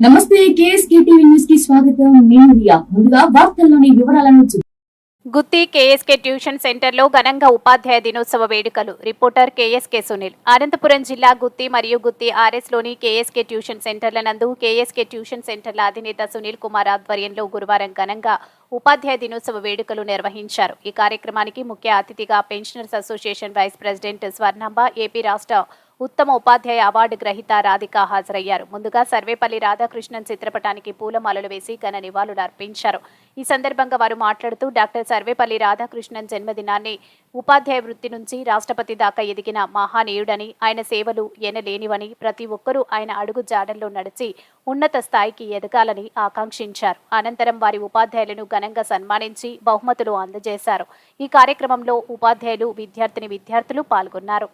నమస్తే KSK TV న్యూస్కి స్వాగతం. నేను రియా. ముందుగా వార్తల్లోని వివరాలను చూ- గుత్తి కేఎస్కే ట్యూషన్ సెంటర్లో ఘనంగా ఉపాధ్యాయ దినోత్సవ వేడుకలు. Reporter KSK Sunil. అనంతపురం జిల్లా గుత్తి మరియు గుత్తి ఆర్ఎస్లోని కేఎస్కే ట్యూషన్ సెంటర్ల నందు కేఎస్కే ట్యూషన్ సెంటర్ల అధినేత సునీల్ కుమార్ ఆధ్వర్యంలో గురువారం ఘనంగా ఉపాధ్యాయ దినోత్సవ వేడుకలు నిర్వహించారు. ఈ కార్యక్రమానికి ముఖ్య అతిథిగా pensioners association vice president Swarnamba AP రాష్ట్ర ఉత్తమ ఉపాధ్యాయ అవార్డు గ్రహీత రాధిక హాజరయ్యారు. ముందుగా సర్వేపల్లి రాధాకృష్ణన్ చిత్రపటానికి పూలమాలలు వేసి ఘన నివాళులు అర్పించారు. ఈ సందర్భంగా వారు మాట్లాడుతూ డాక్టర్ సర్వేపల్లి రాధాకృష్ణన్ జన్మదినాన్ని ఉపాధ్యాయ వృత్తి నుంచి రాష్ట్రపతి దాకా ఎదిగిన మహానీయుడని ఆయన సేవలు ఎనలేనివని ప్రతి ఒక్కరూ ఆయన అడుగు జాడల్లో నడిచి ఉన్నత స్థాయికి ఎదగాలని ఆకాంక్షించారు. అనంతరం వారి ఉపాధ్యాయులను ఘనంగా సన్మానించి బహుమతులు అందజేశారు. ఈ కార్యక్రమంలో ఉపాధ్యాయులు విద్యార్థిని విద్యార్థులు పాల్గొన్నారు.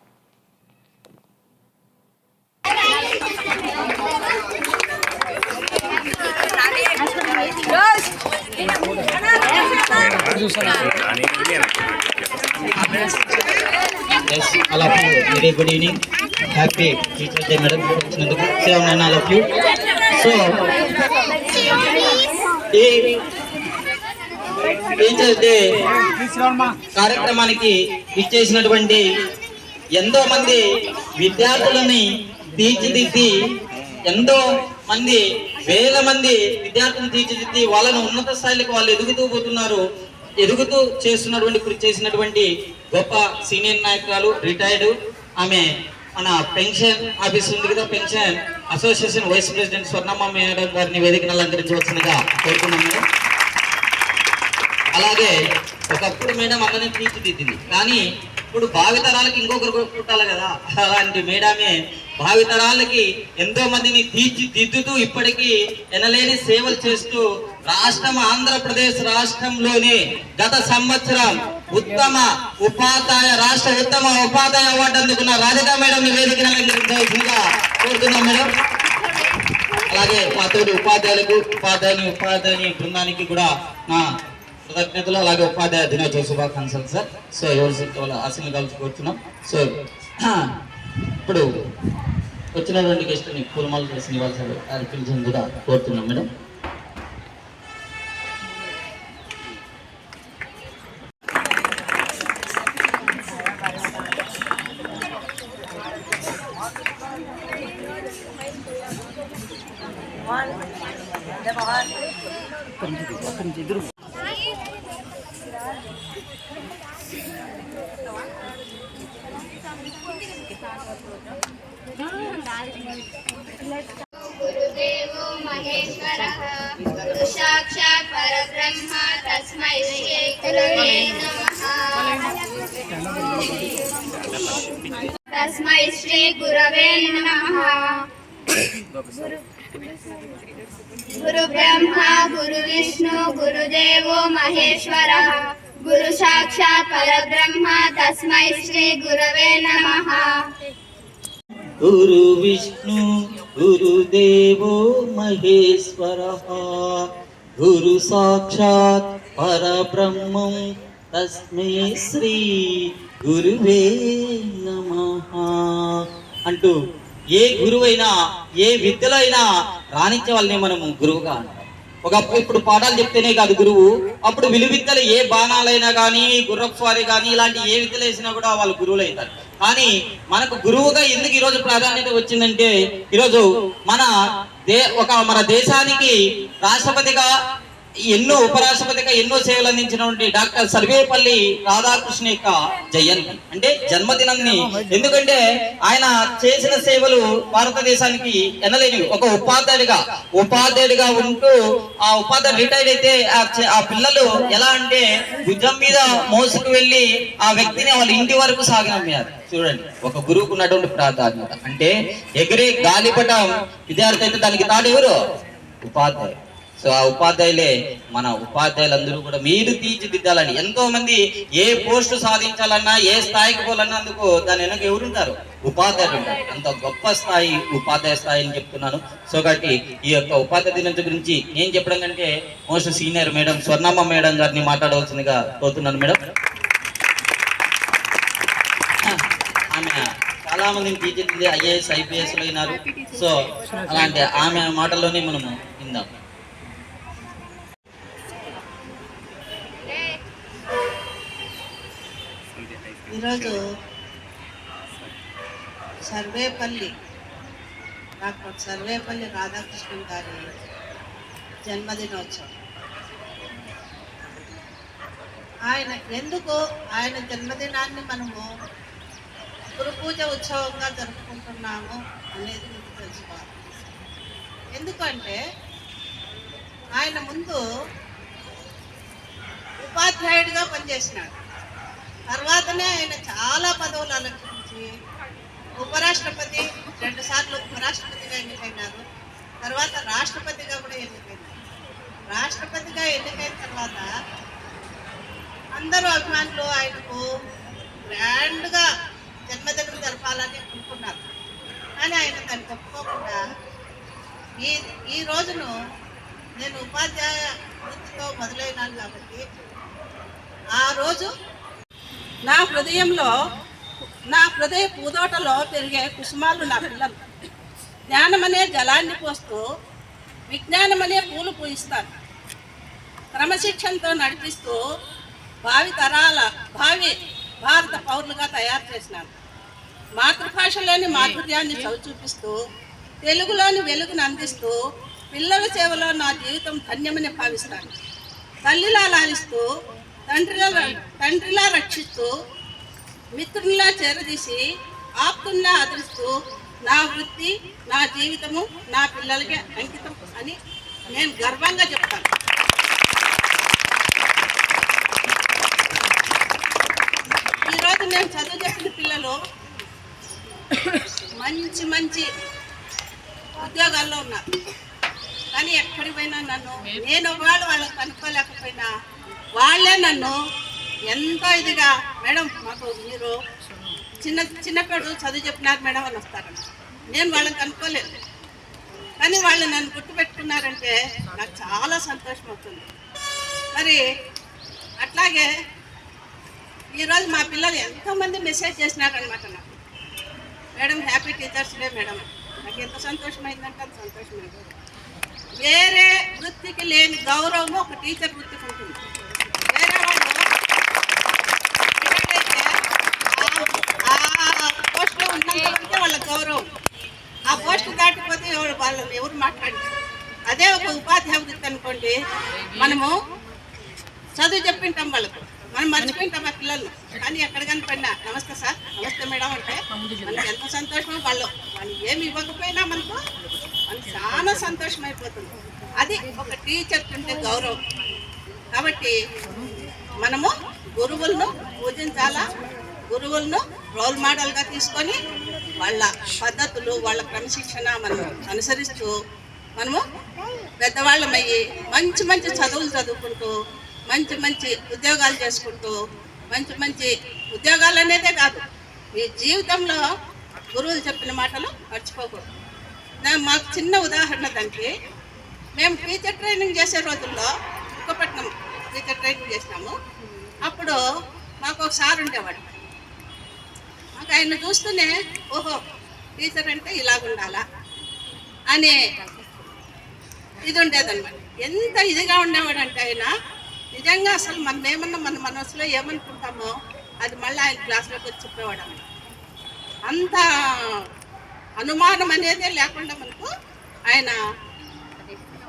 Yes very good evening happy teacher day madam వచ్చినందుకు సేవ్ నన్ను ఆల్ ఆఫ్ యూ సో ఈ టీచర్స్ డే కార్యక్రమానికి ఇచ్చేసినటువంటి ఎంతో మంది విద్యార్థులని తీర్చిదిద్ది ఎంతో మంది వేల మంది విద్యార్థులను తీర్చిదిద్ది వాళ్ళను ఉన్నత స్థాయిలకు వాళ్ళు ఎదుగుతూ పోతున్నారు. ఎదుగుతూ చేస్తున్నటువంటి కృషి చేసినటువంటి గొప్ప సీనియర్ నాయకురాలు రిటైర్డ్ ఆమె మన పెన్షన్ ఆఫీస్ ఉంది కదా pension association vice president Swarnamma madam గారిని వేదికను అలంకరించవచ్చునగా కోరుకున్నాం మేడం. అలాగే ఒకప్పుడు మేడం అందరినీ తీర్చిదిద్దింది. కానీ ఇప్పుడు భావితరాలకి ఇంకొకరు పుట్టాలి కదా? అలాంటి మేడమే భావితరాలకి ఎంతో మందిని తీర్చిదిద్దుతూ ఇప్పటికీ ఎనలేని సేవలు చేస్తూ రాష్ట్రం ఆంధ్రప్రదేశ్ రాష్ట్రంలోని గత సంవత్సరం ఉత్తమ ఉపాధ్యాయ రాష్ట్ర ఉత్తమ ఉపాధ్యాయ అవార్డు అందుకున్న రాధిక మేడం వేదికను కోరుతున్నాం మేడం. అలాగే మా తోటి ఉపాధ్యాయులకు ఉపాధ్యాయుని ఉపాధ్యాయుని బృందానికి కూడా నా కృతజ్ఞతలు. అలాగే ఉపాధ్యాయ దినోత్సవ శుభాకాంక్షలు సార్. సో ఎవరు వాళ్ళ ఆశలు కలిసి కోరుతున్నాం సో ఇప్పుడు వచ్చినటువంటి గెస్ట్ని చేసి చేసిన ఇవ్వాలి కూడా కోరుతున్నాం మేడం. विष्णु गुरुदेवो महेश्वरः गुरु साक्षात् परब्रह्म तस्मै श्री गुरवे नमः గురు విష్ణు గురుదేవో మహేశ్వర గురు సాక్షాత్ పరబ్రహ్మం తస్మే శ్రీ గురువే నమ అంటూ ఏ గురువైనా ఏ విద్యలో అయినా రాణించే వాళ్ళని మనము గురువుగా అంటాం ఒకప్పుడు ఇప్పుడు పాఠాలు చెప్తేనే కాదు గురువు. అప్పుడు విలువిద్యలు ఏ బాణాలైనా కానీ గుర్రపు స్వారీ కానీ ఇలాంటి ఏ విద్యలు వేసినా కూడా వాళ్ళు గురువులు అవుతారు కానీ మనకు గురువుగా ఎందుకు ఈరోజు ప్రాధాన్యత వచ్చిందంటే ఈరోజు మన దే ఒక మన దేశానికి రాష్ట్రపతిగా ఎన్నో ఉపరాష్ట్రపతిగా ఎన్నో సేవలు అందించినటువంటి డాక్టర్ సర్వేపల్లి రాధాకృష్ణ యొక్క జయంతి. అంటే జన్మదినాన్ని. ఎందుకంటే ఆయన చేసిన సేవలు భారతదేశానికి ఎనలేనివి. ఒక ఉపాధ్యాయుడిగా ఉపాధ్యాయుడిగా ఉంటూ ఆ ఉపాధ్యాయుడు రిటైర్డ్ అయితే ఆ ఆ పిల్లలు ఎలా అంటే భుజం మీద మోసుకు వెళ్ళి ఆ వ్యక్తిని వాళ్ళ ఇంటి వరకు సాగనమ్మారు. చూడండి ఒక గురువుకు ఉన్నటువంటి ప్రాధాన్యత. అంటే ఎగిరే గాలిపటం విద్యార్థి అయితే దానికి తాడు ఎవరు ఉపాధ్యాయుడు. సో ఆ ఉపాధ్యాయులే మన ఉపాధ్యాయులందరూ కూడా మీరు తీర్చిదిద్దాలని ఎంతో మంది ఏ పోస్ట్ సాధించాలన్నా ఏ స్థాయికి పోవాలన్నా అందుకు దాని వెనక ఎవరుంటారు? ఉపాధ్యాయులు ఉంటారు. అంత గొప్ప స్థాయి ఉపాధ్యాయ స్థాయి అని చెప్తున్నాను. సో కాబట్టి ఈ యొక్క ఉపాధ్యాయ దినం గురించి నేను చెప్పడం కంటే most senior madam Swarnamma madam గారిని మాట్లాడవలసిందిగా కోరుతున్నాను మేడం. ఆమె చాలా మందిని తీర్చిదిద్ది ఐఏఎస్ ఐపీఎస్లు అయినారు. సో అలాంటి ఆమె మాటల్లోనే మనము విందాం. ఈరోజు సర్వేపల్లి డాక్టర్ సర్వేపల్లి రాధాకృష్ణన్ గారి జన్మదినోత్సవం. ఆయన ఎందుకు ఆయన జన్మదినాన్ని మనము గురుపూజ ఉత్సవంగా జరుపుకుంటున్నాము అనేది మీకు తెలుసుకోవాలి. ఎందుకంటే ఆయన ముందు ఉపాధ్యాయుడిగా పనిచేసినాడు. తర్వాతనే ఆయన చాలా పదవులు అలంకరించి ఉపరాష్ట్రపతి రెండు సార్లు ఉపరాష్ట్రపతిగా ఎన్నికైనారు. తర్వాత రాష్ట్రపతిగా కూడా ఎన్నికైనారు. రాష్ట్రపతిగా ఎన్నికైన తర్వాత అందరూ అభిమానులు ఆయనకు గ్రాండ్గా జన్మదినం జరపాలని అనుకున్నారు. కానీ ఆయన దాన్ని ఒప్పుకోకుండా ఈ ఈ రోజును నేను ఉపాధ్యాయ వృత్తితో మొదలైనాను కాబట్టి ఆ రోజు నా హృదయంలో నా హృదయ పూదోటలో పెరిగే కుసుమాలు నా పిల్లలు. జ్ఞానమనే జలాన్ని పోస్తూ విజ్ఞానమనే పూలు పూయిస్తాను క్రమశిక్షణతో నడిపిస్తూ భావి తరాల భావి భారత పౌరులుగా తయారు చేసినాను. మాతృభాషలోని మాధుర్యాన్ని చవి చూపిస్తూ తెలుగులోని వెలుగును అందిస్తూ పిల్లల సేవలో నా జీవితం ధన్యమని భావిస్తాను. తల్లిలా లాలిస్తూ తండ్రిలా తండ్రిలా రక్షిస్తూ మిత్రునిలా చేరదీసి ఆప్తుల్లా ఆదరిస్తూ నా వృత్తి నా జీవితము నా పిల్లలకి అంకితం అని నేను గర్వంగా చెప్తాను. ఈరోజు నేను చదువు చెప్పిన పిల్లలు మంచి మంచి ఉద్యోగాల్లో ఉన్నారు. కానీ ఎక్కడికి పోయినా నన్ను నేను వాళ్ళు వాళ్ళకి కనుక్కోలేకపోయినా వాళ్ళే నన్ను ఎంతో ఇదిగా మేడం మాకు మీరు చిన్న చిన్నప్పుడు చదువు చెప్పినారు మేడం అని వస్తారని నేను వాళ్ళని కనుక్కోలేదు. కానీ వాళ్ళు నన్ను గుర్తుపెట్టుకున్నారంటే నాకు చాలా సంతోషం అవుతుంది. మరి అట్లాగే ఈరోజు మా పిల్లలు ఎంతోమంది మెసేజ్ చేసినారనమాట నాకు. Madam happy teachers day madam. నాకు ఎంత సంతోషమైందంటే అంత సంతోషమైంది వేరే వృత్తికి లేని గౌరవం ఒక టీచర్ వృత్తికి ఉంటుంది వేరే వాళ్ళు ఎక్కడైతే ఆ పోస్ట్లో ఉన్నంతవరకే వాళ్ళ గౌరవం ఆ పోస్ట్ దాటిపోతే ఎవరు వాళ్ళు ఎవరు మాట్లాడారు. అదే ఒక ఉపాధ్యాయుడు అనుకోండి మనము చదువు చెప్పింటాం వాళ్ళకు మనం మర్చిపోయింటాం ఆ పిల్లలు కానీ ఎక్కడ కనిపడినా నమస్తే సార్ నమస్తే మేడం అంటే మనకి ఎంత సంతోషమో వాళ్ళు వాళ్ళు ఏమి ఇవ్వకపోయినా మనకు మనకు చాలా సంతోషం అయిపోతుంది అది ఒక టీచర్ ఉంటే గౌరవం. కాబట్టి మనము గురువులను పూజించాలా? గురువులను రోల్ మోడల్గా తీసుకొని వాళ్ళ పద్ధతులు వాళ్ళ క్రమశిక్షణ మనం అనుసరిస్తూ మనము పెద్దవాళ్ళమయ్యి మంచి మంచి చదువులు చదువుకుంటూ మంచి మంచి ఉద్యోగాలు చేసుకుంటూ మంచి మంచి ఉద్యోగాలు అనేదే కాదు. మీ జీవితంలో గురువులు చెప్పిన మాటలు మర్చిపోకూడదు. మాకు చిన్న ఉదాహరణ దానికి మేము టీచర్ ట్రైనింగ్ చేసే రోజుల్లో కుక్కపట్నం టీచర్ ట్రైనింగ్ చేసినాము. అప్పుడు మాకు ఒక సార్ ఉండేవాడు. ఆయన చూస్తూనే ఓహో టీచర్ అంటే ఇలాగుండాలా అనే ఇది ఉండేదన్నమాట ఎంత ఇదిగా ఉండేవాడంటే ఆయన నిజంగా అసలు మనం ఏమన్నా మన మనసులో ఏమనుకుంటామో అది మళ్ళీ ఆయన క్లాస్లోకి వచ్చి చెప్పేవాడు అంత అనుమానం అనేదే లేకుండా మనకు ఆయన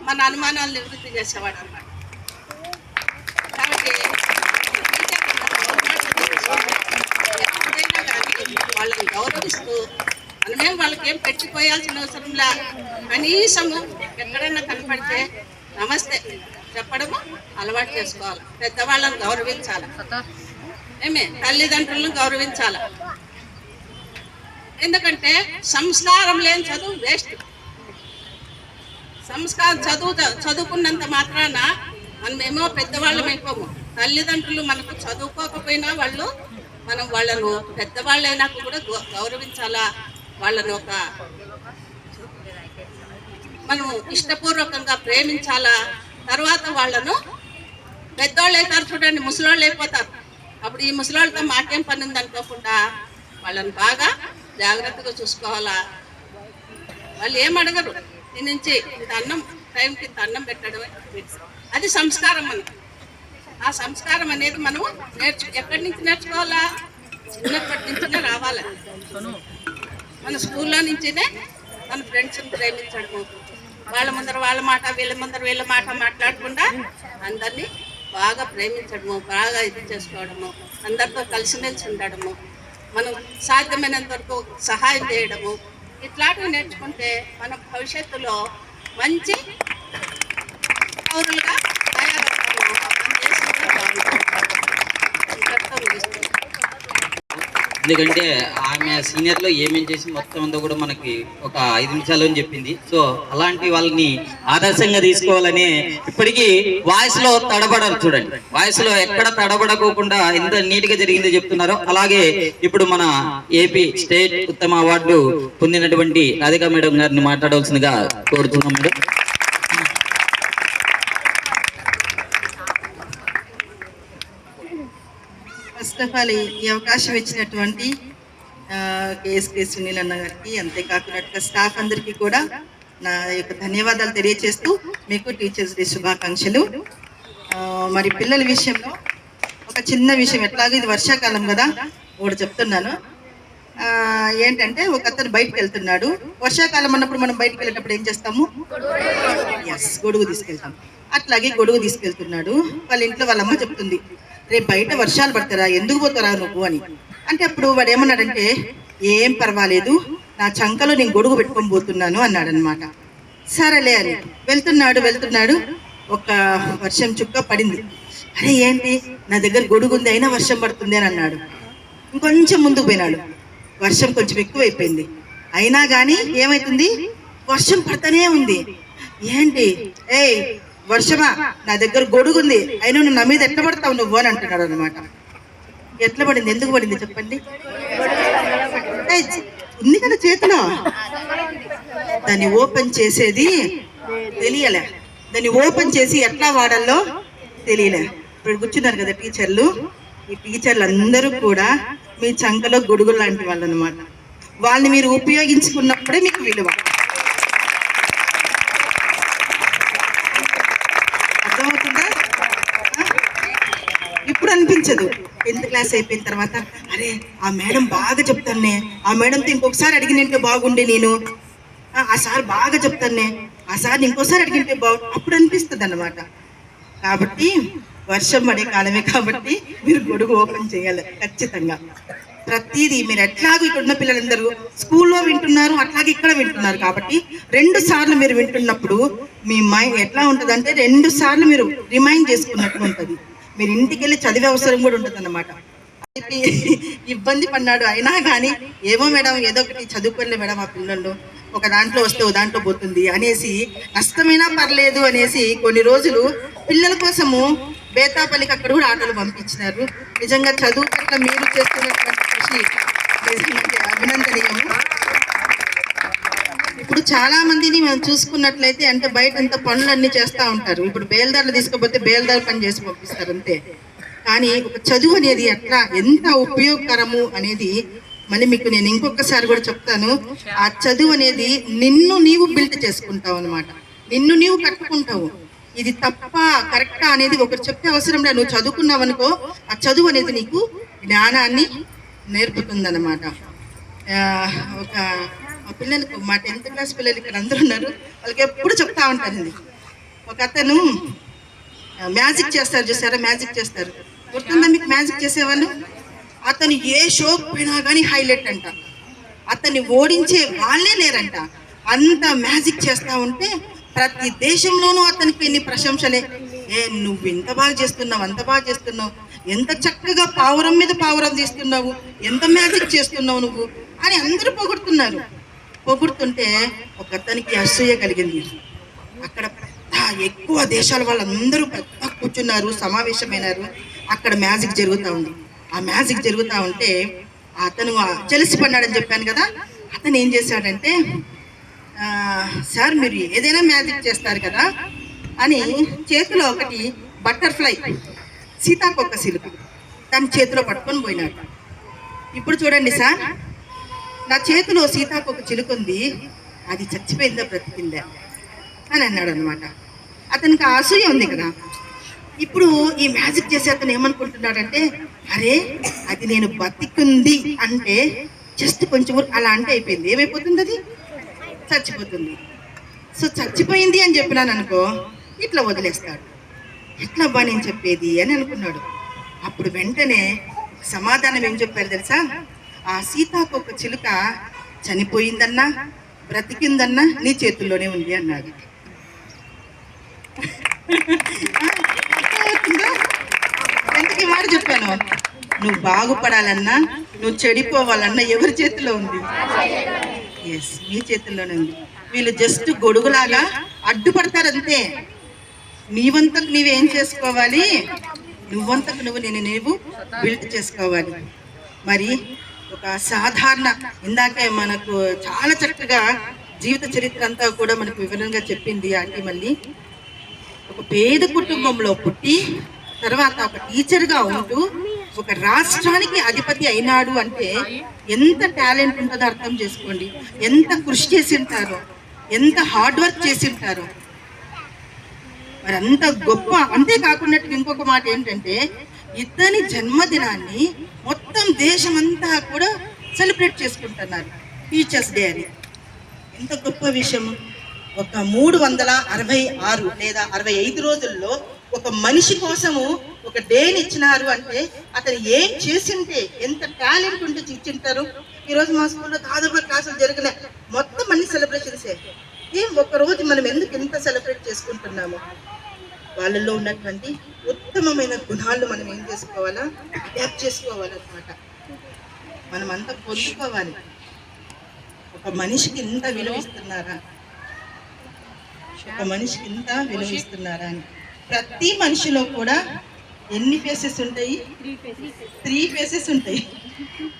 మన అనుమానాలు నివృత్తి చేసేవాడు అన్నమాట కాబట్టి ఎప్పుడైనా కానీ వాళ్ళని గౌరవిస్తూ మనమేం వాళ్ళకేం పెట్టిపోయాల్సిన అవసరంలా కనీసము ఎక్కడైనా కనపడితే నమస్తే చెప్పడము అలవాటు చేసుకోవాలి. పెద్దవాళ్ళని గౌరవించాలి. ఏమే? తల్లిదండ్రులను గౌరవించాలి. ఎందుకంటే సంస్కారం లేని చదువు వేస్ట్. సంస్కారం చదువు చదువుకున్నంత మాత్రాన మనమేమో పెద్దవాళ్ళం అయిపోము. తల్లిదండ్రులు మనకు చదువుకోకపోయినా వాళ్ళు మనం వాళ్ళను పెద్దవాళ్ళైనా కూడా గౌరవించాలా? వాళ్ళని ఒక మనం ఇష్టపూర్వకంగా ప్రేమించాలా? తర్వాత వాళ్ళను పెద్దవాళ్ళు అవుతారు చూడండి ముసలోళ్ళు అయిపోతారు. అప్పుడు ఈ ముసలోళ్ళతో మాకేం పని ఉంది అనుకోకుండా వాళ్ళని బాగా జాగ్రత్తగా చూసుకోవాలా? వాళ్ళు ఏం అడగరు. దీని నుంచి ఇంత అన్నం టైంకి ఇంత అన్నం పెట్టడమే అది సంస్కారం మనకి ఆ సంస్కారం అనేది మనం నేర్చు ఎక్కడి నుంచి నేర్చుకోవాలా? చిన్నప్పటి నుంచినే రావాలి? మన స్కూల్లో నుంచినే మన ఫ్రెండ్స్ని ప్రేమించడము వాళ్ళ ముందర వాళ్ళ మాట వీళ్ళ ముందర వీళ్ళ మాట మాట్లాడకుండా అందరినీ బాగా ప్రేమించడము బాగా ఇది చేసుకోవడము అందరితో కలిసిమెలిసి ఉండడము మనం సాధ్యమైనంత వరకు సహాయం చేయడము ఇట్లాంటివి నేర్చుకుంటే మన భవిష్యత్తులో మంచి పౌరులుగా తయారవుతాము మన దేశం కూడా బాగుంటుంది ఇంతటితో ముగిస్తున్నాను. ఎందుకంటే ఆమె సీనియర్లో ఏమేం చేసి మొత్తం అంతా కూడా మనకి ఒక ఐదు నిమిషాలు అని చెప్పింది. సో అలాంటి వాళ్ళని ఆదర్శంగా తీసుకోవాలని ఇప్పటికీ వాయిస్లో తడబడరు చూడండి. వాయిస్లో ఎక్కడ తడబడకోకుండా ఎంత నీట్గా జరిగిందో చెప్తున్నారో అలాగే ఇప్పుడు మన ఏపీ స్టేట్ ఉత్తమ అవార్డు పొందినటువంటి రాధికా మేడం గారిని మాట్లాడవలసిందిగా కోరుతున్నాం మేడం. ఫస్ట్ ఆఫ్ ఆల్ ఈ అవకాశం ఇచ్చినటువంటి కేఎస్కే సునీల్ అన్న గారికి అంతేకాకుండా స్టాఫ్ అందరికీ కూడా నా యొక్క ధన్యవాదాలు తెలియజేస్తూ మీకు టీచర్స్ డే శుభాకాంక్షలు. మరి పిల్లల విషయంలో ఒక చిన్న విషయం ఎట్లాగో ఇది వర్షాకాలం కదా ఒకటి చెప్తున్నాను. ఏంటంటే ఒక అతను బయటకు వెళ్తున్నాడు. వర్షాకాలం అన్నప్పుడు మనం బయటకు వెళ్ళేటప్పుడు ఏం చేస్తాము? ఎస్ గొడుగు తీసుకెళ్తాం. అట్లాగే గొడుగు తీసుకెళ్తున్నాడు. వాళ్ళ ఇంట్లో వాళ్ళ అమ్మ చెప్తుంది రేపు బయట వర్షాలు పడతారా? ఎందుకు పోతారా నువ్వు అని. అంటే అప్పుడు వాడు ఏమన్నాడంటే ఏం పర్వాలేదు నా చంకలో నేను గొడుగు పెట్టుకొని పోతున్నాను అన్నాడనమాట సరేలే అని. వెళ్తున్నాడు వెళ్తున్నాడు. ఒక వర్షం చుక్క పడింది. అరే ఏంటి? నా దగ్గర గొడుగు ఉంది అయినా వర్షం పడుతుంది అని అన్నాడు. ఇంకొంచెం ముందుకు పోయినాడు. వర్షం కొంచెం ఎక్కువైపోయింది. అయినా కానీ ఏమైతుంది? వర్షం పడతానే ఉంది. ఏంటి? ఏయ్ వర్షమా? నా దగ్గర గొడుగు ఉంది అయినా నువ్వు నా మీద ఎట్లా పడతావు నువ్వు అని అంటున్నాడు అనమాట ఎట్లా పడింది? ఎందుకు పడింది చెప్పండి? ఉంది కదా చేతిలో. దాన్ని ఓపెన్ చేసేది తెలియలే. దాన్ని ఓపెన్ చేసి ఎట్లా వాడాలో తెలియలే. ఇప్పుడు కూర్చున్నారు కదా టీచర్లు. ఈ టీచర్లు అందరూ కూడా మీ చంకలో గొడుగు లాంటి వాళ్ళు అనమాట వాళ్ళని మీరు ఉపయోగించుకున్నప్పుడే మీకు విలువ అర్థమవుతుందా ఆ? ఇప్పుడు అనిపించదు. టెన్త్ క్లాస్ అయిపోయిన తర్వాత అరే ఆ మేడం బాగా చెప్తానే ఆ మేడంతో ఇంకొకసారి అడిగినంటే బాగుండే నేను. ఆ, సార్ బాగా చెప్తానే ఆ సార్ ఇంకోసారి అడిగింటే బాగు అప్పుడు అనిపిస్తుంది అన్నమాట కాబట్టి వర్షం పడే కాలమే కాబట్టి మీరు గొడుగు ఓపెన్ చేయాలి ఖచ్చితంగా. ప్రతిదీ మీరు ఎట్లాగో ఇక్కడ ఉన్న పిల్లలందరూ స్కూల్లో వింటున్నారు అట్లాగే ఇక్కడ వింటున్నారు కాబట్టి రెండు సార్లు మీరు వింటున్నప్పుడు మీ మైండ్ ఎట్లా ఉంటుంది అంటే రెండు సార్లు మీరు రిమైండ్ చేసుకున్నట్టు ఉంటుంది. మీరు ఇంటికి వెళ్ళి చదివే అవసరం కూడా ఉంటుంది అన్నమాట ఇబ్బంది పడినాడు అయినా కానీ ఏమో మేడం ఏదో ఒకటి చదువుకోలే మేడం ఆ పిల్లలు ఒక దాంట్లో వస్తే ఓ దాంట్లో పోతుంది అనేసి నష్టమైనా పర్లేదు అనేసి కొన్ని రోజులు పిల్లల కోసము బేతాపల్లికి అక్కడ కూడా ఆటలు పంపించినారు. నిజంగా చదువు పట్ల మీరు చేస్తున్నటువంటి కృషి అభినందనీయము. ఇప్పుడు చాలా మందిని మనం చూసుకున్నట్లయితే అంటే బయట అంత పనులన్నీ చేస్తూ ఉంటారు. ఇప్పుడు బేల్దారులు తీసుకపోతే బేల్దారు పని చేసి పంపిస్తారు అంతే. కానీ ఒక చదువు అనేది ఎట్లా? ఎంత ఉపయోగకరము అనేది మళ్ళీ మీకు నేను ఇంకొకసారి కూడా చెప్తాను. ఆ చదువు అనేది నిన్ను నీవు బిల్ట్ చేసుకుంటావు అనమాట నిన్ను నీవు కట్టుకుంటావు. ఇది తప్ప కరెక్టా అనేది ఒకరు చెప్పే అవసరం లేదు. నువ్వు చదువుకున్నావు అనుకో ఆ చదువు అనేది నీకు జ్ఞానాన్ని నేర్పుతుందన్నమాట. అనమాట ఒక మా పిల్లలకు మా టెన్త్ క్లాస్ పిల్లలు ఇక్కడ అందరూ ఉన్నారు. వాళ్ళకి ఎప్పుడు చెప్తా ఉంటాను ఇది ఒక అతను మ్యాజిక్ చేస్తారు చూసారా? మ్యాజిక్ చేస్తారు. గుర్తుందా మీకు మ్యాజిక్ చేసేవాళ్ళు? అతను ఏ షోకి పోయినా కానీ హైలైట్ అంట. అతన్ని ఓడించే వాళ్ళే లేరంట. అంత మ్యాజిక్ చేస్తూ ఉంటే ప్రతి దేశంలోనూ అతనికి ఎన్ని ప్రశంసలే. ఏ నువ్వు ఇంత బాగా చేస్తున్నావు అంత బాగా చేస్తున్నావు. ఎంత చక్కగా పావురం మీద పావురం తీస్తున్నావు. ఎంత మ్యాజిక్ చేస్తున్నావు నువ్వు అని అందరూ పొగుడుతున్నారు. పొగుడుతుంటే ఒక అతనికి అసూయ కలిగింది. అక్కడ ఎక్కువ దేశాల వాళ్ళందరూ పెద్ద కూర్చున్నారు సమావేశమైనారు. అక్కడ మ్యాజిక్ జరుగుతూ ఉంది. ఆ మ్యాజిక్ జరుగుతూ ఉంటే అతను చెలిసి చెప్పాను కదా అతను ఏం చేశాడంటే సార్ మీరు ఏదైనా మ్యాజిక్ చేస్తారు కదా అని చేతిలో ఒకటి బటర్ఫ్లై సీతాకొక్క సిలుకు దాని చేతిలో పట్టుకొని పోయినాడు. ఇప్పుడు చూడండి సార్ నా చేతిలో సీతాకోక చిలుకుంది అది చచ్చిపోయిందా బ్రతికిందా అని అన్నాడు అనమాట అతనికి అసూయ ఉంది కదా. ఇప్పుడు ఈ మ్యాజిక్ చేసే అతను ఏమనుకుంటున్నాడంటే అరే అది నేను బతికుంది అంటే జస్ట్ కొంచెం అలా అంటే అయిపోయింది. ఏమైపోతుంది అది? చచ్చిపోతుంది. సో చచ్చిపోయింది అని చెప్పినాను అనుకో ఇట్లా వదిలేస్తాడు. ఎట్లా అబ్బా నేను చెప్పేది అని అనుకున్నాడు. అప్పుడు వెంటనే సమాధానం ఏం చెప్పారు తెలుసా? ఆ సీతాకొక చిలుక చనిపోయిందన్నా బ్రతికిందన్నా నీ చేతుల్లోనే ఉంది అన్నాడు. ఎందుకు మాట చెప్పాను. నువ్వు బాగుపడాలన్నా నువ్వు చెడిపోవాలన్నా ఎవరి చేతిలో ఉంది? ఎస్ నీ చేతుల్లోనే ఉంది. వీళ్ళు జస్ట్ గొడుగులాగా అడ్డుపడతారు అంతే. నీవంతకు నీవేం చేసుకోవాలి? నువ్వంతకు నువ్వు నేను నీవు బిల్ట్ చేసుకోవాలి. మరి ఒక సాధారణ ఇందాకే మనకు చాలా చక్కగా జీవిత చరిత్ర అంతా కూడా మనకు వివరంగా చెప్పింది ఆంటీ మళ్ళీ ఒక పేద కుటుంబంలో పుట్టి తర్వాత ఒక టీచర్గా ఉంటూ ఒక రాష్ట్రానికి అధిపతి అయినాడు అంటే ఎంత టాలెంట్ ఉంటుందో అర్థం చేసుకోండి. ఎంత కృషి చేసి ఉంటారో ఎంత హార్డ్ వర్క్ చేసి ఉంటారో మరి అంత గొప్ప అంతేకాకుండా ఇంకొక మాట ఏంటంటే ఇతని జన్మదినాన్ని మొత్తం దేశమంతా కూడా సెలబ్రేట్ చేసుకుంటున్నారు టీచర్స్ డే అని. ఎంత గొప్ప విషయం. ఒక మూడు వందల అరవై ఆరు లేదా అరవై ఐదు రోజుల్లో ఒక మనిషి కోసము ఒక డేని ఇచ్చినారు అంటే అతను ఏం చేసింటే ఎంత టాలెంట్ ఉంటే ఇచ్చింటారు ఈరోజు మా స్కూల్లో దాదాపు క్లాసులు జరిగిన మొత్తం అన్ని సెలబ్రేషన్సే ఏం. ఒక రోజు మనం ఎందుకు ఎంత సెలబ్రేట్ చేసుకుంటున్నాము? వాళ్ళల్లో ఉన్నటువంటి ఉత్తమమైన గుణాలు మనం ఏం చేసుకోవాలా? అడాప్ట్ చేసుకోవాలన్నమాట. మనం అంతా పొందుకోవాలి. ఒక మనిషికి ఇంత విలువిస్తున్నారా ఒక మనిషికి ఇంత విలువిస్తున్నారా అని. ప్రతి మనిషిలో కూడా ఎన్ని ఫేసెస్ ఉంటాయి? త్రీ ఫేసెస్ ఉంటాయి.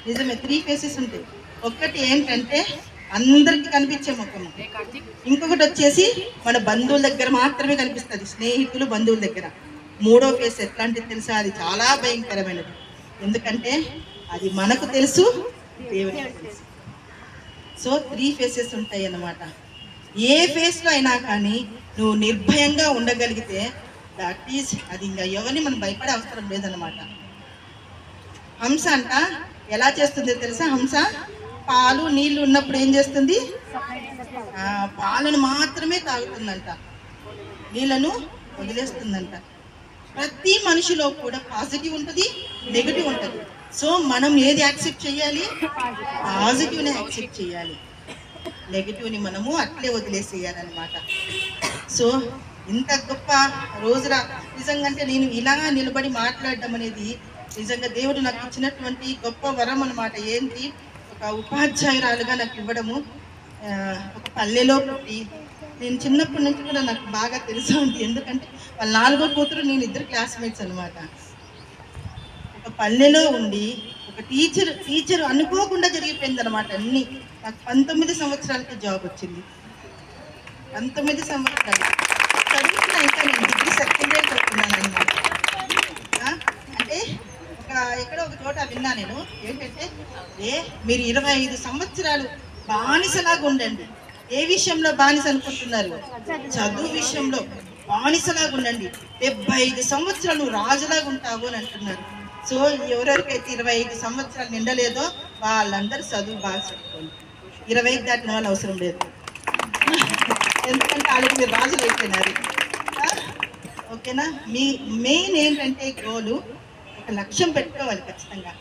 నిజమే త్రీ ఫేసెస్ ఉంటాయి. ఒక్కటి ఏంటంటే అందరికీ కనిపించే ముఖం. ఇంకొకటి వచ్చేసి మన బంధువుల దగ్గర మాత్రమే కనిపిస్తుంది స్నేహితులు బంధువుల దగ్గర. మూడో ఫేస్ ఎట్లాంటిది తెలుసా? అది చాలా భయంకరమైనది. ఎందుకంటే అది మనకు తెలుసు దేవునికి తెలుసు. సో త్రీ ఫేసెస్ ఉంటాయి అన్నమాట ఏ ఫేస్లో అయినా కానీ నువ్వు నిర్భయంగా ఉండగలిగితే దట్ ఈస్ అది ఇంకా ఎవరిని మనం భయపడే అవసరం లేదన్నమాట. హంస అంట ఎలా చేస్తుంది తెలుసా హంస? పాలు నీళ్ళు ఉన్నప్పుడు ఏం చేస్తుంది? పాలను మాత్రమే తాగుతుందంట. నీళ్ళను వదిలేస్తుందంట. ప్రతి మనిషిలో కూడా పాజిటివ్ ఉంటుంది నెగిటివ్ ఉంటుంది. సో మనం ఏది యాక్సెప్ట్ చేయాలి? పాజిటివ్ని యాక్సెప్ట్ చేయాలి. నెగిటివ్ని మనము అట్లే వదిలేసేయాలన్నమాట. సో ఇంత గొప్ప రోజురా నిజంగా అంటే నేను ఇలా నిలబడి మాట్లాడడం అనేది నిజంగా దేవుడు నాకు ఇచ్చినటువంటి గొప్ప వరం అనమాట ఏంటి? ఒక ఉపాధ్యాయురాలుగా నాకు ఇవ్వడము ఒక పల్లెలో పుట్టి నేను చిన్నప్పటి నుంచి కూడా నాకు బాగా తెలుసు ఉంది ఎందుకంటే వాళ్ళ నాలుగో కూతురు నేను ఇద్దరు క్లాస్మేట్స్ అనమాట ఒక పల్లెలో ఉండి ఒక టీచర్ టీచర్ అనుకోకుండా జరిగిపోయింది అనమాట అన్ని. నాకు పంతొమ్మిది సంవత్సరాలకి జాబ్ వచ్చింది. పంతొమ్మిది సంవత్సరాలు. చదువుకున్నా ఇంకా నేను డిగ్రీ సెకండ్ ఇయర్ చదువుతున్నాను అనమాట అంటే ఒక ఎక్కడో ఒక చోట విన్నా నేను. ఏంటంటే ఏ మీరు ఇరవై ఐదు సంవత్సరాలు బానిసలాగా ఉండండి. ఏ విషయంలో బానిస అనుకుంటున్నారు? చదువు విషయంలో బానిసలాగా ఉండండి. డెబ్బై ఐదు సంవత్సరాలు రాజులాగా ఉంటావు అని అంటున్నారు. సో ఎవరెవరికైతే ఇరవై ఐదు సంవత్సరాలు నిండలేదో వాళ్ళందరూ చదువు బాగా చదువుకోండి. ఇరవై ఐదు దాటిన వాళ్ళు అవసరం లేదు. ఎందుకంటే వాళ్ళకి మీరు రాజులు అయిపోయినారు. ఓకేనా? మీ మెయిన్ ఏంటంటే గోలు ఒక లక్ష్యం పెట్టుకోవాలి ఖచ్చితంగా.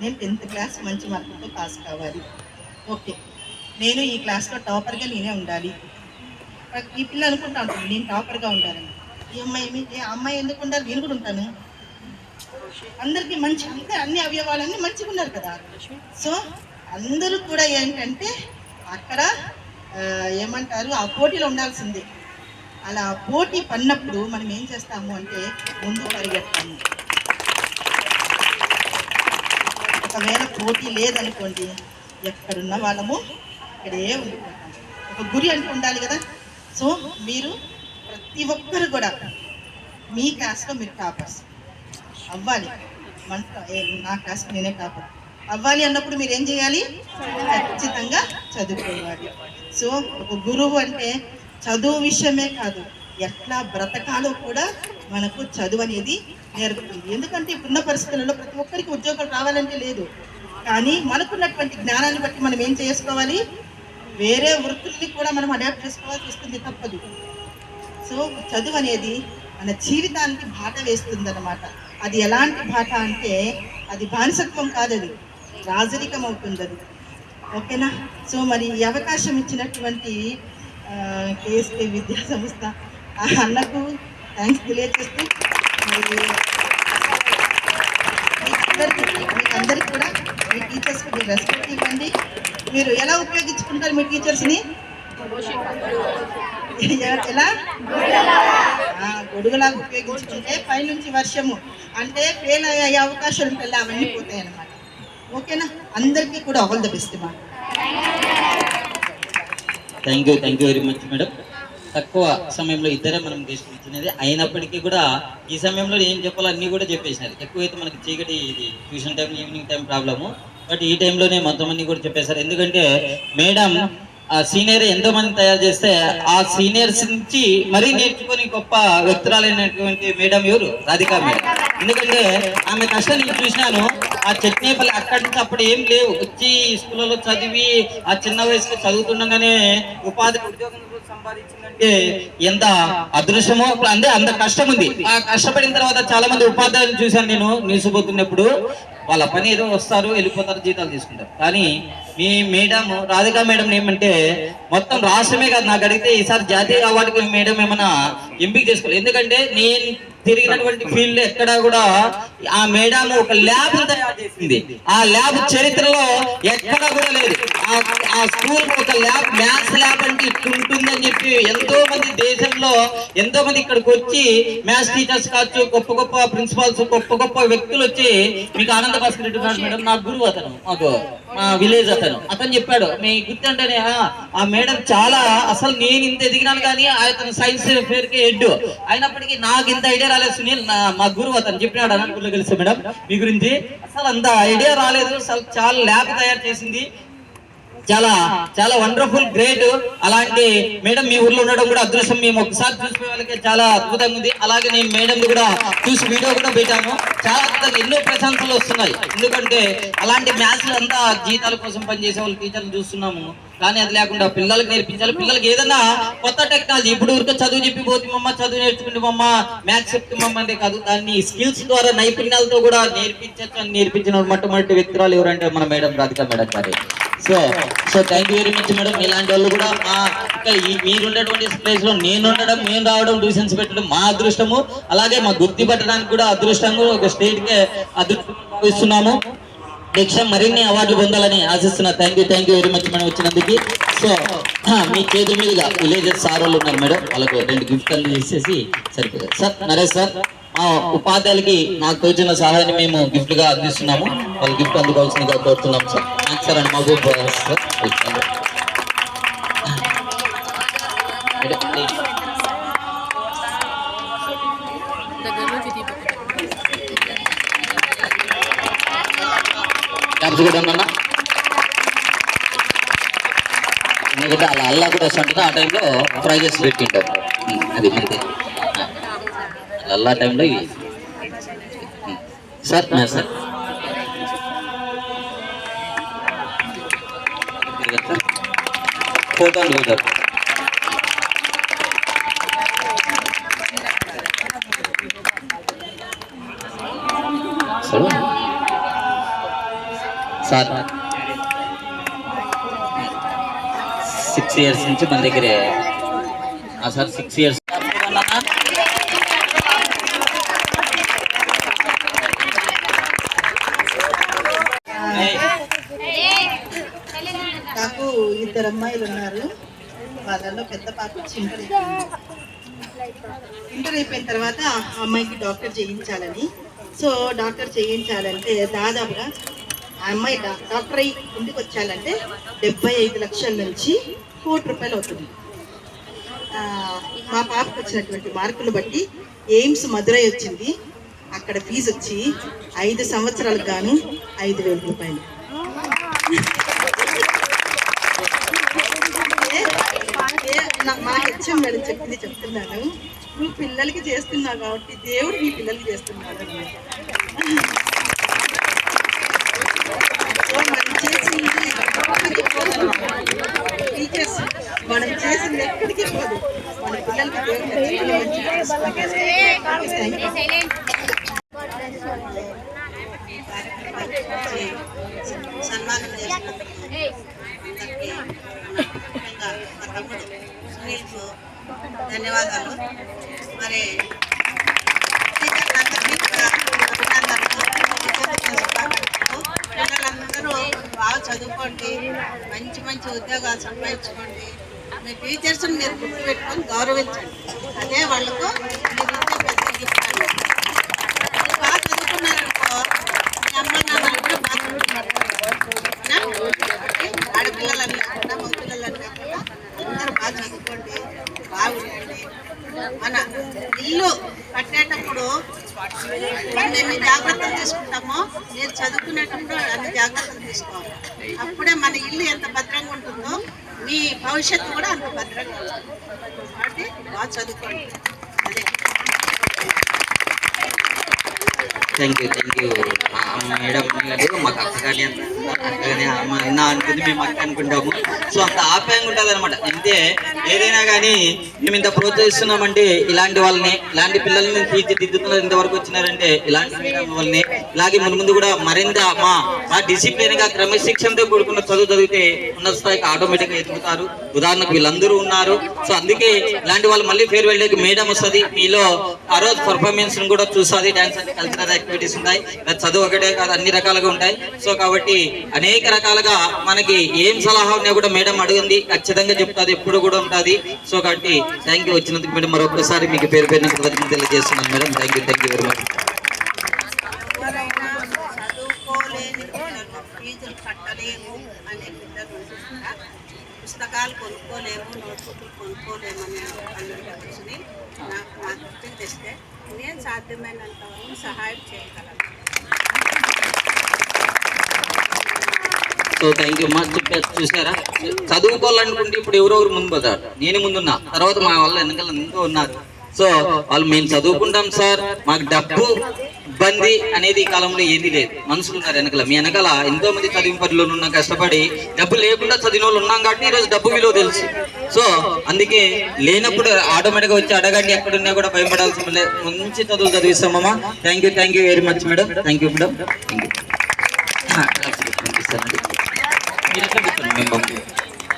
నేను టెన్త్ క్లాస్ మంచి మార్కులతో పాస్ కావాలి. ఓకే. నేను ఈ క్లాస్లో టాపర్గా నేనే ఉండాలి. ఈ పిల్ల అనుకుంటా ఉంటుంది నేను టాపర్గా ఉండాలని. ఈ అమ్మాయి ఏమి ఏ అమ్మాయి ఎందుకు ఉండాలి? నేను కూడా ఉంటాను. అందరికీ మంచి అంతే అన్ని అవయవాలన్నీ మంచిగా ఉన్నారు కదా. సో అందరూ కూడా ఏంటంటే అక్కడ ఏమంటారు ఆ పోటీలో ఉండాల్సిందే. అలా పోటీ పడినప్పుడు మనం ఏం చేస్తాము అంటే ముందు పరిగెత్తాము. ఒకవేళ పోటీ లేదనుకోండి ఎక్కడున్న వాళ్ళము ఇక్కడే ఉంది ఒక గురి అంటూ ఉండాలి కదా? సో మీరు ప్రతి ఒక్కరు కూడా మీ క్లాస్లో మీరు టాపర్స్. అవ్వాలి. మన ఏ- నా క్లాస్ నేనే టాపర్. అవ్వాలి అన్నప్పుడు మీరు ఏం చేయాలి? ఖచ్చితంగా చదువుకోవాలి. సో ఒక గురువు అంటే చదువు విషయమే కాదు ఎట్లా బ్రతకాలో కూడా మనకు చదువు అనేది నేర్పుతుంది. ఎందుకంటే ఇప్పుడున్న పరిస్థితులలో ప్రతి ఒక్కరికి ఉద్యోగాలు రావాలంటే లేదు. కానీ మనకున్నటువంటి జ్ఞానాన్ని బట్టి మనం ఏం చేసుకోవాలి? వేరే వృత్తుల్ని కూడా మనం అడాప్ట్ చేసుకోవాల్సి వస్తుంది తప్పదు. సో చదువు అనేది మన జీవితానికి బాట వేస్తుంది అనమాట అది ఎలాంటి బాట అంటే అది బానిసత్వం కాదు అది. రాజరికం అవుతుంది అది ఓకేనా? సో మరి ఈ అవకాశం ఇచ్చినటువంటి కేఎస్కే విద్యా సంస్థ ఆ అన్నకు థ్యాంక్స్ తెలియజేస్తూ మరి మీకందరికీ కూడా మీ టీచర్స్కి మీరు రెస్పెక్ట్ ఇవ్వండి. మీరు ఎలా ఉపయోగించుకుంటారు మీ టీచర్స్ని? ఎలా? గొడుగులాగా ఉపయోగించుకుంటే పైనుంచి వర్షము అంటే ఫెయిల్ అయ్యే అవకాశాలు ఉంటాయి అవన్నీ పోతాయి అనమాట ఓకేనా? అందరికీ కూడా అవల్ ద బెస్ట్ మా. Thank you thank you very much madam తక్కువ సమయంలో ఇద్దరే మనం తీసుకొచ్చినది అయినప్పటికీ కూడా ఈ సమయంలో ఏం చెప్పాలో అన్నీ కూడా చెప్పేసినారు ఎక్కువైతే మనకి చీకటి ఇది tuition time evening time problem but ఈ టైంలోనే మొత్తం అన్ని కూడా చెప్పేశారు. ఎందుకంటే మేడం ఆ సీనియర్ ఎంతో మంది తయారు చేస్తే ఆ సీనియర్స్ నుంచి మరీ నేర్చుకుని గొప్ప వ్యక్తురాలైనటువంటి మేడం ఎవరు? రాధికా మేడం. ఎందుకంటే ఆమె కష్టం నేను చూసినాను ఆ చెట్నేపల్లి అక్కడి నుంచి అప్పుడు ఏం లేవు. వచ్చి స్కూళ్ళలో చదివి ఆ చిన్న వయసులో చదువుతుండగానే ఉపాధి ఉద్యోగం సంపాదించిందంటే ఎంత అదృష్టమో అంటే అంత కష్టం ఉంది ఆ కష్టపడిన తర్వాత చాలా మంది ఉపాధ్యాయులు చూశాను నేను నిలిచిపోతున్నప్పుడు. వాళ్ళ పని ఏదో వస్తారు వెళ్ళిపోతారు జీతాలు తీసుకుంటారు. కానీ మీ మేడం రాధిక మేడం ఏమంటే మొత్తం రాష్ట్రమే కాదు నాకు అడిగితే ఈసారి జాతీయ అవార్డుకి మేడం ఏమైనా ఎంపిక చేసుకోవాలి. ఎందుకంటే నేను తిరిగినటువంటి ఫీల్డ్ ఎక్కడ కూడా ఆ మేడం ఒక ల్యాబ్ తయారు చేసింది. ఆ ల్యాబ్ చరిత్రలో ఎక్కడ కూడా లేదు. ఆ స్కూల్ ఒక ల్యాబ్ మ్యాథ్స్ ల్యాబ్ అంటే ఇట్లా ఉంటుందని చెప్పి ఎంతో మంది దేశంలో ఎంతో మంది ఇక్కడికి వచ్చి మ్యాథ్స్ టీచర్స్ కావచ్చు గొప్ప గొప్ప ప్రిన్సిపాల్స్ గొప్ప గొప్ప వ్యక్తులు వచ్చి మీకు ఆనంద భాస్కర్ రెడ్డి ఉన్నాడు మేడం నా గురువు అతను మాకు మా విలేజ్ అతను. అతను చెప్పాడు మీ గుర్తుంటేనే "ఆ, మేడం చాలా అసలు నేను ఇంత ఎదిగినాను కానీ అతను సైన్స్ ఫేర్కి హెడ్ అయినప్పటికీ నాకు ఇంత ఐడియా రాలేదు సునీల్ మా గురువు అతను చెప్పినాడు అనంతపూర్లో కలిసి మేడం మీ గురించి. అసలు అంత ఐడియా రాలేదు అసలు చాలా ల్యాబ్ తయారు చేసింది చాలా చాలా వండర్ఫుల్ గ్రేట్ అలాంటి మేడం మీ ఊర్లో ఉండడం కూడా అదృష్టం. మేము ఒకసారి చూసిపోయే వాళ్ళకి చాలా అద్భుతంగా ఉంది. అలాగే నేను మేడం కూడా చూసి వీడియో కూడా పెట్టాను. చాలా అద్భుతంగా ఎన్నో ప్రశంసలు వస్తున్నాయి. ఎందుకంటే అలాంటి మ్యాథ్స్ అంతా జీతాల కోసం పనిచేసే వాళ్ళు టీచర్లు చూస్తున్నాము. కానీ అది లేకుండా పిల్లలకు నేర్పించాలి. పిల్లలకి ఏదైనా కొత్త టెక్నాలజీ ఇప్పుడు ఊరికే చదువు చెప్పి పోతుందమ్మా చదువు నేర్చుకుంటామమ్మా మ్యాథ్స్ చెప్తామమ్మా అంటే కాదు. దాన్ని స్కిల్స్ ద్వారా నైపుణ్యాలతో కూడా నేర్పించచ్చు అని నేర్పించిన మొట్టమొదటి వ్యక్తురాలు ఎవరంటే మన మేడం రాధిక మేడం గారి. So so thank you very much madam. ఇలాంటి వాళ్ళు కూడా మా ఇంకా ఈ మీరు ఉండేటువంటి ప్లేస్లో నేను ఉండడం నేను రావడం ట్యూషన్స్ పెట్టడం మా అదృష్టము. అలాగే మా గుర్తి పట్టడానికి కూడా అదృష్టంగా ఒక స్టేట్కి అదృష్టం భావిస్తున్నాము దీక్ష మరిన్ని అవార్డులు పొందాలని ఆశిస్తున్నా thank you thank you very much madam వచ్చినందుకు. సో మీ చేతుల మీదుగా విలేజెస్ సార్ వాళ్ళు ఉన్నారు మేడం వాళ్ళకు రెండు గిఫ్ట్ ఇచ్చేసి సరిపోతుంది. సార్ నరేష్ సార్ మా ఉపాధ్యాయులకి నాకు తోచిన సహాయాన్ని మేము గిఫ్ట్గా అందిస్తున్నాము. వాళ్ళు గిఫ్ట్ అందుకోవాల్సిందిగా కోరుతున్నాం సార్. థ్యాంక్స్ సార్ అండి మహబూబ్ సార్. క్యాప్స్ ఎందుకంటే అలా అల్లా కూడా వస్తుంటే ఆ టైంలో ప్రైజెస్ పెట్టింటారు. అది మనకి అల్లా టైంలో ఇవి సార్ సార్. ఫోటో అనుకుంటారు సార్ సార్ సిక్స్ ఇయర్స్ నుంచి మన దగ్గరే. సార్ సిక్స్ ఇయర్స్ నాకు ఇద్దరు అమ్మాయిలు ఉన్నారు. వాళ్ళలో పెద్ద పాప ఇంటర్ అయిపోయింది. ఇంటర్ అయిపోయిన తర్వాత అమ్మాయికి డాక్టర్ చేయించాలని. సో డాక్టర్ చేయించాలంటే దాదాపుగా ఆ అమ్మాయి డాక్టర్ అయ్యి ఇంటికి వచ్చాలంటే డెబ్బై ఐదు లక్షల నుంచి కోటి రూపాయలు అవుతుంది. మా పాపకు వచ్చినటువంటి మార్కులు బట్టి ఎయిమ్స్ మధురై వచ్చింది. అక్కడ ఫీజు వచ్చి ఐదు సంవత్సరాలకు గాను ఐదు వేల రూపాయలు. మా హెచ్ఎం మేడం చెప్పింది చెప్తున్నాను. నువ్వు పిల్లలకి చేస్తున్నావు కాబట్టి దేవుడు నీ పిల్లలకి చేస్తున్నాడు అన్నమాట సో మనం చేసింది ఎక్కడికి పోదు. టీచర్స్ మనం చేసింది ఎక్కడికి పోదు మన పిల్లలకి దేవుడు ఖచ్చితంగా మంచి థ్యాంక్ యూ సన్మానం చేసినందుకు అందరికీ ముఖ్యంగా మా తమ్ముడు సునీల్కు ధన్యవాదాలు మరి టీచర్లందరికీ కూడా అభినందనలు బాగా చదువుకోండి మంచి మంచి ఉద్యోగాలు సంపాదించుకోండి. మీ టీచర్స్ని మీరు గుర్తుపెట్టుకొని గౌరవించండి. అదే వాళ్ళకు మీరు ఇచ్చే పెద్ద గిఫ్ట్ అండి మీరు బాగా చదువుకున్నారనుకో మీ అమ్మ నాన్నలు కూడా బాగా చదువుకున్నారు ఓకేనా? కాబట్టి ఆడపిల్లలని కాకుండా మగపిల్లలని కాకుండా అందరూ బాగా చదువుకోండి బాగుండండి మన ఇల్లు కట్టేటప్పుడు మనం ఎన్ని జాగ్రత్తలు తీసుకుంటామో మీరు చదువుకునేటప్పుడు అన్ని జాగ్రత్తలు తీసుకోవాలి అప్పుడే మన ఇల్లు ఎంత భద్రంగా ఉంటుందో మీ భవిష్యత్తు కూడా అంత భద్రంగా ఉంటుంది కాబట్టి బాగా చదువుకోండి అదే thank you thank you madam గారు మాకు అక్క కానీ అంత అక్క కానీ అమ్మ అన్న అనుకుంది మేము అనుకుంటాము. సో అంత ఆప్యాయంగా ఉంటుంది అనమాట అంతే ఏదైనా కానీ మేము ఇంత ప్రోత్సహిస్తున్నామంటే ఇలాంటి వాళ్ళని ఇలాంటి పిల్లల్ని తీర్చిదిద్దుతున్నారు ఇంతవరకు వచ్చినారంటే ఇలాంటి వాళ్ళని. ఇలాగే ముందు ముందు కూడా మరింత మా ఆ డిసిప్లిన్గా క్రమశిక్షణతో కూడుకున్న చదువు చదివితే ఉన్నత స్థాయికి ఆటోమేటిక్గా ఎదుగుతారు. ఉదాహరణకు వీళ్ళందరూ ఉన్నారు. సో అందుకే ఇలాంటి వాళ్ళు మళ్ళీ ఫేర్వెల్ వెళ్ళేకి మేడం వస్తుంది. మీలో ఆ రోజు పర్ఫార్మెన్స్ కూడా చూస్తుంది. డాన్స్ అండ్ కల్చరల్ యాక్టివిటీస్ ఉంటాయి. అది చదువు ఒకటే కాదు అన్ని రకాలుగా ఉంటాయి. సో కాబట్టి అనేక రకాలుగా మనకి ఏం సలహా ఉన్నా కూడా మేడం అడిగింది. ఖచ్చితంగా చెప్తాది. ఎప్పుడు కూడా ఉంటుంది. సో కాబట్టి థ్యాంక్ యూ వచ్చినందుకు మేడం మరొకసారి మీకు పేరు పేరున కృతజ్ఞతలు తెలియజేస్తున్నాను madam. Thank you thank you very much ఫీజులు కట్టలేము అనే పిల్లలు పుస్తకాలు కొనుక్కోలేము నోట్బుక్లు కొనుక్కోలేము అనే అందరికీ కూర్చుని నాకు నా దృష్టికి తెస్తే నేను సాధ్యమైనంత వరకు సహాయం చేయగలను. సో థ్యాంక్ యూ మా చెప్పారు చూసారా? చదువుకోవాలనుకుంటే ఇప్పుడు ఎవరెవరు ముందు పోతారు. నేను ముందున్నా. తర్వాత మా వాళ్ళు వెనకాల ముందు ఉన్నారు. సో వాళ్ళు మేము చదువుకుంటాం సార్ మాకు డబ్బు ఇబ్బంది అనేది ఈ కాలంలో ఏది లేదు. మనుషులు ఉన్నారు వెనకల. మీ వెనకాల ఎంతో మంది చదివిన పనులు ఉన్న కష్టపడి డబ్బు లేకుండా చదివిన వాళ్ళు ఉన్నాం కాబట్టి ఈరోజు డబ్బు విలువ తెలుసు. సో అందుకే లేనప్పుడు ఆటోమేటిక్గా వచ్చి అడగండి ఎక్కడున్నా కూడా భయపడాల్సిన లే- మంచి చదువులు చదివిస్తామమ్మా thank you thank you very much madam thank you madam thank you పంపిస్తానండి మీరు ఎట్లా కూర్చోండి మేము పంపి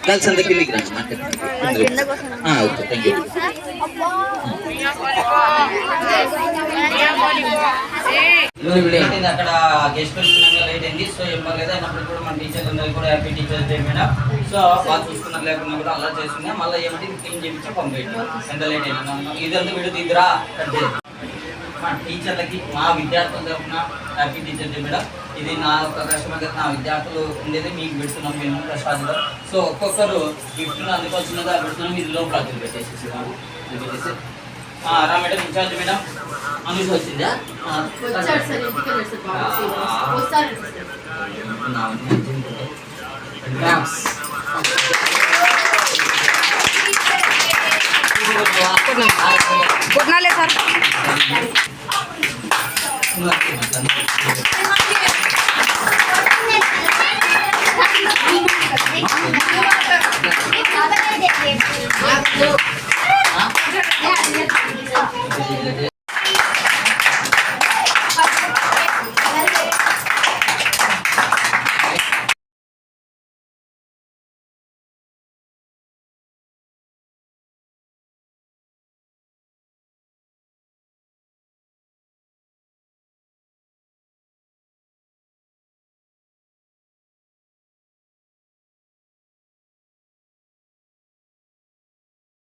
గర్ల్స్ అంతా కిందికి రండి మాట్లాడండి ఓకే థ్యాంక్ యూ అక్కడ గెస్ట్ లేట్ అయింది. సో ఏం పర్లేదు అయినప్పుడు కూడా మన టీచర్స్ అందరూ కూడా హ్యాపీ టీచర్స్ డే మీద సో బాగా చూసుకున్నారు లేకుండా కూడా అలా చేస్తున్నా. మళ్ళీ ఏమంటే క్లీన్ చేయించి పంపేయండి ఎంత లేట్ అయినా. ఇదంతా వీడు మా టీచర్లకి మా విద్యార్థుల తరఫున హ్యాపీ టీచర్ డే మేడం. ఇది నా యొక్క కదా నా విద్యార్థులు ఉండేది మీకు పెడుతున్నాం మేము ప్రసాద్లో. సో ఒక్కొక్కరు గిఫ్ట్ అందుకోవాల్సినదా పెడుతున్నాం ఇది లోపల అది పెట్టేసి రా మేడం ఇన్ఛార్జ్ మేడం. అనుష వచ్చిందా? కొట్నాలే సార్. 何で?